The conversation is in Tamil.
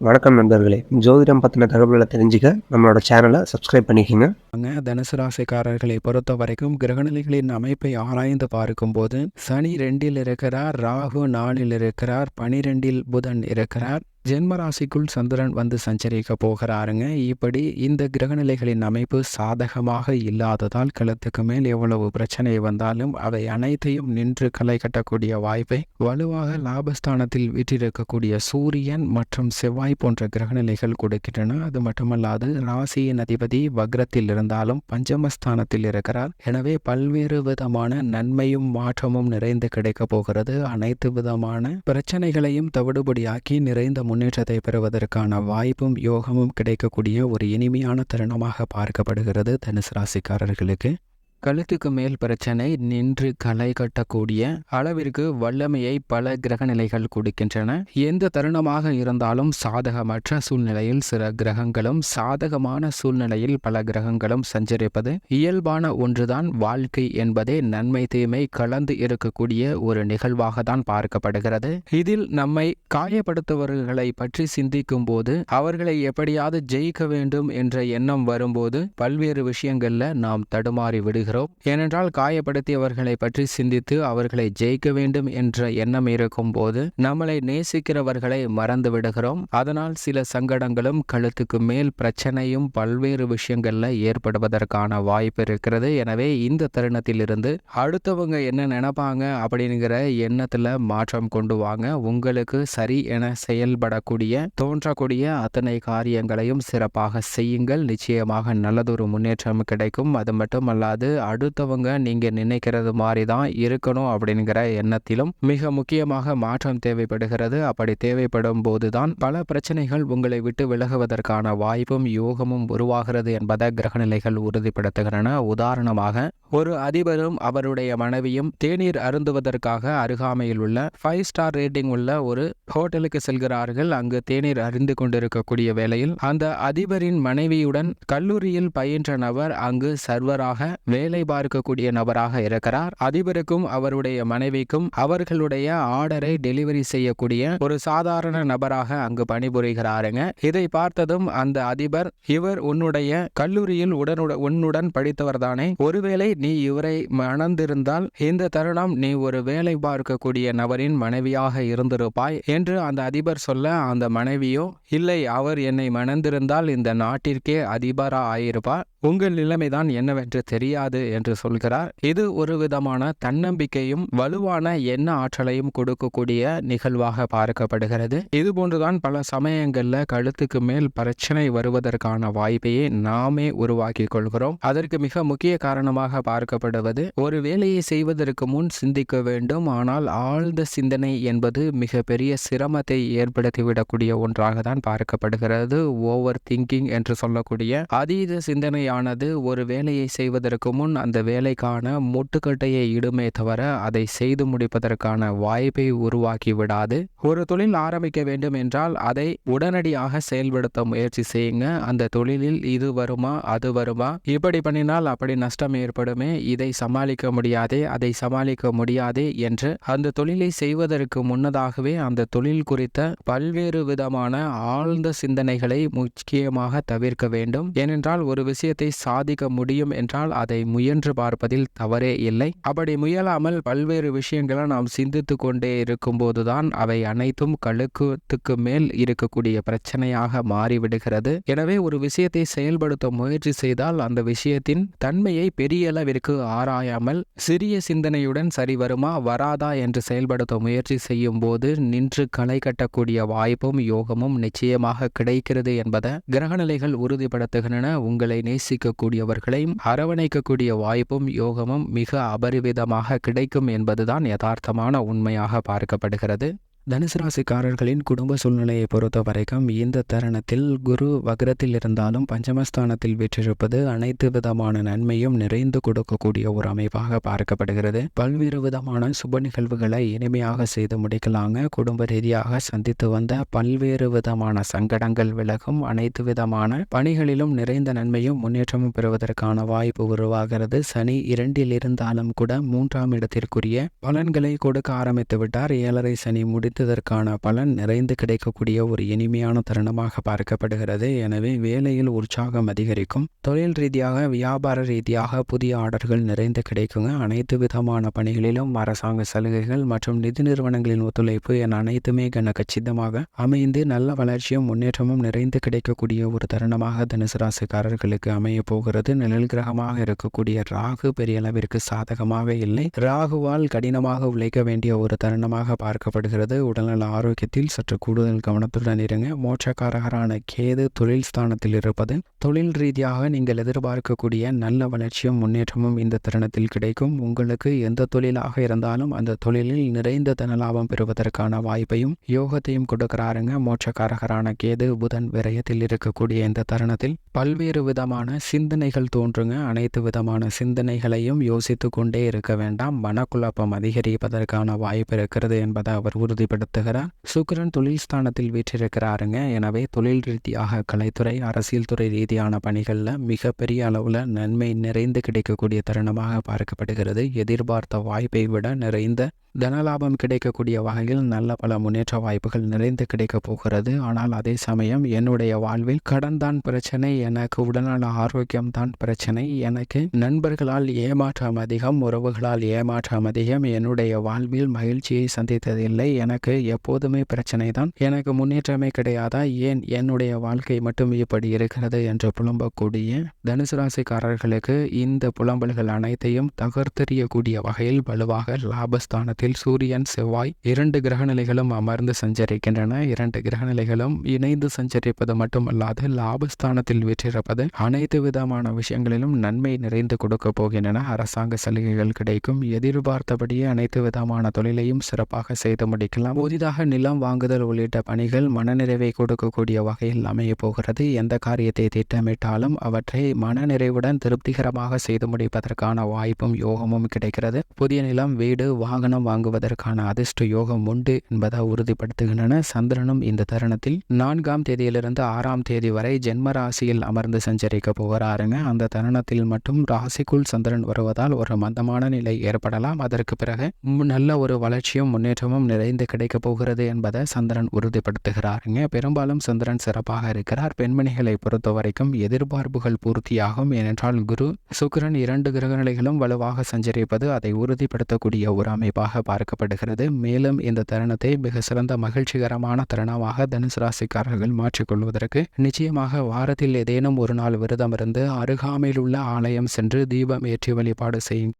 வணக்கம் நண்பர்களே. ஜோதிடம் பற்றின தகவல்களை தெரிஞ்சுக்க நம்மளோட சேனலை சப்ஸ்கிரைப் பண்ணிக்கோங்க. அங்க தனுசு ராசிக்காரர்களை பொறுத்த வரைக்கும் கிரகநிலைகளின் அமைப்பை ஆராய்ந்து பார்க்கும்போது சனி ரெண்டில் இருக்கிறார் ராகு நாலில் இருக்கிறார் பனிரெண்டில் புதன் இருக்கிறார். ஜென்மராசிக்குள் சந்திரன் வந்து சஞ்சரிக்க போகிறாருங்க. இப்படி இந்த கிரகநிலைகளின் அமைப்பு சாதகமாக இல்லாததால் களத்துக்கு மேல் எவ்வளவு பிரச்சனை வந்தாலும் அவை அனைத்தையும் நின்று களை கட்டக்கூடிய வாய்ப்பை வலுவாக லாபஸ்தானத்தில் வீற்றிருக்கக்கூடிய சூரியன் மற்றும் செவ்வாய் போன்ற கிரகநிலைகள் கொடுக்கின்றன. அது மட்டுமல்லாது ராசியின் அதிபதி வக்ரத்தில் இருந்தாலும் பஞ்சமஸ்தானத்தில் இருக்கிறார். எனவே பல்வேறு விதமான நன்மையும் மாற்றமும் நிறைந்து கிடைக்கப் போகிறது. அனைத்து விதமான பிரச்சனைகளையும் தவிடுபடியாக்கி நிறைந்த முன்னேற்றத்தை பெறுவதற்கான வாய்ப்பும் யோகமும் கிடைக்கக்கூடிய ஒரு இனிமையான தருணமாக பார்க்கப்படுகிறது தனுசு ராசிக்காரர்களுக்கு. கழுத்துக்கு மேல் பிரச்சனை நின்று களை கட்டக்கூடிய அளவிற்கு வல்லமையை பல கிரகநிலைகள் கொடுக்கின்றன. எந்த தருணமாக இருந்தாலும் சாதகமற்ற சூழ்நிலையில் சில கிரகங்களும் சாதகமான சூழ்நிலையில் பல கிரகங்களும் சஞ்சரிப்பது இயல்பான ஒன்றுதான். வாழ்க்கை என்பதே நன்மை தீமை கலந்து இருக்கக்கூடிய ஒரு நிகழ்வாக தான் பார்க்கப்படுகிறது. இதில் நம்மை காயப்படுத்துபவர்களை பற்றி சிந்திக்கும் போது அவர்களை எப்படியாவது ஜெயிக்க வேண்டும் என்ற எண்ணம் வரும்போது பல்வேறு விஷயங்கள்ல நாம் தடுமாறி விடுகிறோம் ஏனென்றால் காயப்படுத்தியவர்களை பற்றி சிந்தித்து அவர்களை ஜெயிக்க வேண்டும் என்ற எண்ணம் இருக்கும் போது நம்மளை நேசிக்கிறவர்களை மறந்து விடுகிறோம். அதனால் சில சங்கடங்களும் கழுத்துக்கு மேல் பிரச்சனையும் பல்வேறு விஷயங்கள்ல ஏற்படுவதற்கான வாய்ப்பு இருக்கிறது. எனவே இந்த தருணத்திலிருந்து அடுத்தவங்க என்ன நினைப்பாங்க அப்படிங்கிற எண்ணத்துல மாற்றம் கொண்டு வாங்க. உங்களுக்கு சரி என செயல்படக்கூடிய தோன்றக்கூடிய அத்தனை காரியங்களையும் சிறப்பாக செய்யுங்கள். நிச்சயமாக நல்லதொரு முன்னேற்றம் கிடைக்கும். அது மட்டுமல்லாது அடுத்தவங்க நீங்க நினைக்கிறது மாதிரி தான் இருக்கணும் அப்படிங்கிற எண்ணத்திலும் மிக முக்கியமாக மாற்றம் தேவைப்படுகிறது. அப்படி தேவைப்படும் போதுதான் பல பிரச்சனைகள் உங்களை விட்டு விலகுவதற்கான வாய்ப்பும் யோகமும் உருவாகிறது என்பதை கிரகநிலைகள் உறுதிப்படுத்துகின்றன. உதாரணமாக ஒரு அதிபரும் அவருடைய மனைவியும் தேநீர் அருந்துவதற்காக அருகாமையில் உள்ள ஃபைவ் ஸ்டார் ரேட்டிங் உள்ள ஒரு ஹோட்டலுக்கு செல்கிறார்கள். அங்கு தேநீர் அறிந்து கொண்டிருக்கக்கூடிய வேளையில் அந்த அதிபரின் மனைவியுடன் கல்லூரியில் பயின்ற நபர் அங்கு சர்வராக வேலை பார்க்கக்கூடிய நபராக இருக்கிறார். அதிபருக்கும் அவருடைய மனைவிக்கும் அவர்களுடைய ஆர்டரை டெலிவரி செய்யக்கூடிய ஒரு சாதாரண நபராக அங்கு பணிபுரிகிறாருங்க. இதை பார்த்ததும் அந்த அதிபர் இவர் உன்னுடைய கல்லூரியில் உடனுடன் உன்னுடன் படித்தவர் தானே. ஒருவேளை நீ இவரை மணந்திருந்தால் இந்த தருணம் நீ ஒரு வேலை பார்க்கக்கூடிய நபரின் மனைவியாக இருந்திருப்பாய் என்று அந்த அதிபர் சொல்ல அந்த மனைவியோ இல்லை அவர் என்னை மணந்திருந்தால் இந்த நாட்டிற்கே அதிபரா ஆயிருப்பார். உங்கள் நிலைமைதான் என்னவென்று தெரியாது. என்று சொல்கிறார். இது ஒரு விதமான தன்னம்பிக்கையும் வலுவான எண்ண ஆற்றலையும் கொடுக்கக்கூடிய நிகழ்வாக பார்க்கப்படுகிறது. இது போன்றுதான் பல சமயங்களில் கழுத்துக்கு மேல் பிரச்சனை வருவதற்கான வாய்ப்பையே நாமே உருவாக்கி கொள்கிறோம். அதற்கு மிக முக்கிய காரணமாக பார்க்கப்படுவது ஒரு வேலையை செய்வதற்கு முன் சிந்திக்க வேண்டும் ஆனால் ஆழ்ந்த சிந்தனை என்பது மிக பெரிய சிரமத்தை ஏற்படுத்திவிடக்கூடிய ஒன்றாக தான் பார்க்கப்படுகிறது. ஓவர் திங்கிங் என்று சொல்லக்கூடிய அதீத சிந்தனையானது ஒரு வேலையை செய்வதற்கு முன் அந்த வேலைக்கான முட்டுக்கட்டையை இடுமே தவிர அதை செய்து முடிப்பதற்கான வாய்ப்பை உருவாக்கி விடாது. ஒரு தொழில் ஆரம்பிக்க வேண்டும் என்றால் அதை உடனடியாக செயல்படுத்த முயற்சி செய்யுங்க. அந்த தொழிலில் இது வருமா அது வருமா? இப்படி பண்ணினால் அப்படி நஷ்டம் ஏற்படுமே. இதை சமாளிக்க முடியாதே அதை சமாளிக்க முடியாதே என்று அந்த தொழிலை செய்வதற்கு முன்னதாகவே அந்த தொழில் குறித்த பல்வேறு விதமான ஆழ்ந்த சிந்தனைகளை முக்கியமாக தவிர்க்க வேண்டும். ஏனென்றால் ஒரு விஷயத்தை சாதிக்க முடியும் என்றால் அதை முயன்று பார்ப்பதில் தவறே இல்லை. அப்படி முயலாமல் பல்வேறு விஷயங்களை நாம் சிந்தித்து கொண்டே இருக்கும்போதுதான் அவை அனைத்தும் கழுக்கத்துக்கு மேல் இருக்கக்கூடிய பிரச்சனையாக மாறிவிடுகிறது. எனவே ஒரு விஷயத்தை செயல்படுத்த முயற்சி செய்தால் அந்த விஷயத்தின் தன்மையை பெரிய அளவிற்கு ஆராயாமல் சிறிய சிந்தனையுடன் சரி வருமா வராதா என்று செயல்படுத்த முயற்சி செய்யும் போது நின்று களை கட்டக்கூடிய வாய்ப்பும் யோகமும் நிச்சயமாக கிடைக்கிறது என்பதை கிரகநிலைகள் உறுதிப்படுத்துகின்றன. உங்களை நேசிக்கக்கூடியவர்களையும் அரவணைக்கக்கூடிய வாய்ப்பும் யோகமும் மிக அபரிவிதமாக கிடைக்கும் என்பதுதான் யதார்த்தமான உண்மையாக பார்க்கப்படுகிறது. தனுசு ராசிக்காரர்களின் குடும்ப சூழ்நிலையை பொறுத்த வரைக்கும் இந்த தருணத்தில் குரு வக்ரத்தில் இருந்தாலும் பஞ்சமஸ்தானத்தில் வீற்றிருப்பது அனைத்து விதமான நன்மையும் நிறைந்து கொடுக்கக்கூடிய ஒரு அமைப்பாக பார்க்கப்படுகிறது. பல்வேறு விதமான சுப நிகழ்வுகளை இனிமையாக செய்து முடிக்கலாங்க. குடும்ப ரீதியாக சந்தித்து வந்த பல்வேறு விதமான சங்கடங்கள் விலகும். அனைத்து விதமான பணிகளிலும் நிறைந்த நன்மையும் முன்னேற்றமும் பெறுவதற்கான வாய்ப்பு உருவாகிறது. சனி இரண்டில் இருந்தாலும் கூட மூன்றாம் இடத்திற்குரிய பலன்களை கொடுக்க ஆரம்பித்து விட்டார். ஏழரை சனி முடித்து நினைத்ததற்கான பலன் நிறைந்து கிடைக்கக்கூடிய ஒரு இனிமையான தருணமாக பார்க்கப்படுகிறது. எனவே வேலையில் உற்சாகம் அதிகரிக்கும். தொழில் ரீதியாக வியாபார ரீதியாக புதிய ஆர்டர்கள் நிறைந்து கிடைக்குங்க. அனைத்து விதமான பணிகளிலும் அரசாங்க சலுகைகள் மற்றும் நிதி நிறுவனங்களின் ஒத்துழைப்பு என அனைத்துமே கன கச்சிதமாக அமைந்து நல்ல வளர்ச்சியும் முன்னேற்றமும் நிறைந்து கிடைக்கக்கூடிய ஒரு தருணமாக தனுசு ராசிக்காரர்களுக்கு அமைய போகிறது. நிழல் கிரகமாக இருக்கக்கூடிய ராகு பெரிய அளவிற்கு சாதகமாக இல்லை. ராகுவால் கடினமாக உழைக்க வேண்டிய ஒரு தருணமாக பார்க்கப்படுகிறது. உடல்நல ஆரோக்கியத்தில் சற்று கூடுதல் கவனத்துடன் இருங்க. மோட்சக்காரகரான கேது தொழில் ஸ்தானத்தில் இருப்பது தொழில் ரீதியாக நீங்கள் எதிர்பார்க்கக்கூடிய நல்ல வளர்ச்சியும் முன்னேற்றமும் இந்த தருணத்தில் கிடைக்கும். உங்களுக்கு எந்த தொழிலாக இருந்தாலும் அந்த தொழிலில் நிறைந்த தனலாபம் பெறுவதற்கான வாய்ப்பையும் யோகத்தையும் கொடுக்கிறாருங்க. மோட்சக்காரகரான கேது புதன் விரயத்தில் இருக்கக்கூடிய இந்த தருணத்தில் பல்வேறு விதமான சிந்தனைகள் தோன்றுங்க. அனைத்து விதமான சிந்தனைகளையும் யோசித்து கொண்டே இருக்க வேண்டாம். மனக்குழப்பம் அதிகரிப்பதற்கான வாய்ப்பு இருக்கிறது என்பதை அவர் பயன்படுத்துகிறார் சுக்கிரன் தொழில் ஸ்தானத்தில் வீற்றிருக்கிறாருங்க. எனவே தொழில் ரீதியாக கலைத்துறை அரசியல் துறை ரீதியான பணிகளில் மிகப்பெரிய அளவில் நன்மை நிறைந்து கிடைக்கக்கூடிய தருணமாக பார்க்கப்படுகிறது. எதிர்பார்த்த வாய்ப்பை விட நிறைந்த தனலாபம் கிடைக்கக்கூடிய வகையில் நல்ல பல முன்னேற்ற வாய்ப்புகள் நிறைந்து கிடைக்கப் போகிறது. ஆனால் அதே சமயம் என்னுடைய வாழ்வில் கடன் தான் பிரச்சனை எனக்கு உடல்நல ஆரோக்கியம் தான் பிரச்சனை. எனக்கு நண்பர்களால் ஏமாற்றம் அதிகம் உறவுகளால் ஏமாற்றம் அதிகம். என்னுடைய வாழ்வில் மகிழ்ச்சியை சந்தித்ததில்லை. எனக்கு எப்போதுமே பிரச்சனை தான் எனக்கு முன்னேற்றமே கிடையாதா? ஏன் என்னுடைய வாழ்க்கை மட்டும் இப்படி இருக்கிறது? என்று புலம்பக்கூடிய தனுசு ராசிக்காரர்களுக்கு இந்த புலம்பல்கள் அனைத்தையும் தகர்த்தெறியக்கூடிய வகையில் வலுவாக லாபஸ்தானத்தில் சூரியன் செவ்வாய் இரண்டு கிரகநிலைகளும் அமர்ந்து சஞ்சரிக்கின்றன. இரண்டு கிரகநிலைகளும் இணைந்து சஞ்சரிப்பது மட்டுமல்லாது லாபஸ்தானத்தில் விற்றிருப்பது அனைத்து விதமான விஷயங்களிலும் நன்மை நிறைந்து கொடுக்க போகின்றன. அரசாங்க சலுகைகள் கிடைக்கும். எதிர்பார்த்தபடியே அனைத்து விதமான தொழிலையும் சிறப்பாக செய்து முடிக்கலாம். புதிதாக நிலம் வாங்குதல் உள்ளிட்ட பணிகள் மனநிறைவை கொடுக்கக்கூடிய வகையில் அமைய போகிறது. எந்த காரியத்தை திட்டமிட்டாலும் அவற்றை மனநிறைவுடன் திருப்திகரமாக செய்து முடிப்பதற்கான வாய்ப்பும் யோகமும் கிடைக்கிறது. புதிய நிலம் வீடு வாகனம் வாங்குவதற்கான அதிர்ஷ்ட யோகம் உண்டு என்பதை உறுதிப்படுத்துகின்றன. சந்திரனும் இந்த தருணத்தில் நான்காம் தேதியிலிருந்து ஆறாம் தேதி வரை ஜென்ம ராசியில் அமர்ந்து சஞ்சரிக்க போகிறாருங்க. அந்த தருணத்தில் மட்டும் ராசிக்குள் சந்திரன் வருவதால் ஒரு மந்தமான நிலை ஏற்படலாம். அதற்கு பிறகு நல்ல ஒரு வளர்ச்சியும் முன்னேற்றமும் நிறைந்து கிடைக்கப் போகிறது என்பதை சந்திரன் உறுதிப்படுத்துகிறாருங்க. பெரும்பாலும் சந்திரன் சிறப்பாக இருக்கிறார். பெண்மணிகளை பொறுத்த வரைக்கும் எதிர்பார்ப்புகள் பூர்த்தியாகும். ஏனென்றால் குரு சுக்கரன் இரண்டு கிரகநிலைகளும் வலுவாக சஞ்சரிப்பது அதை உறுதிப்படுத்தக்கூடிய ஒரு அமைப்பாக பார்க்கப்படுகிறது. மேலும் இந்த தருணத்தை மிக சிறந்த மகிழ்ச்சிகரமான தருணமாக தனுசு ராசிக்காரர்கள் மாற்றிக்கொள்வதற்கு நிச்சயமாக வாரத்தில் ஏதேனும் ஒரு நாள் விரதம் இருந்து அருகாமையில் உள்ள ஆலயம் சென்று தீபம் ஏற்றி வழிபாடு செய்யும்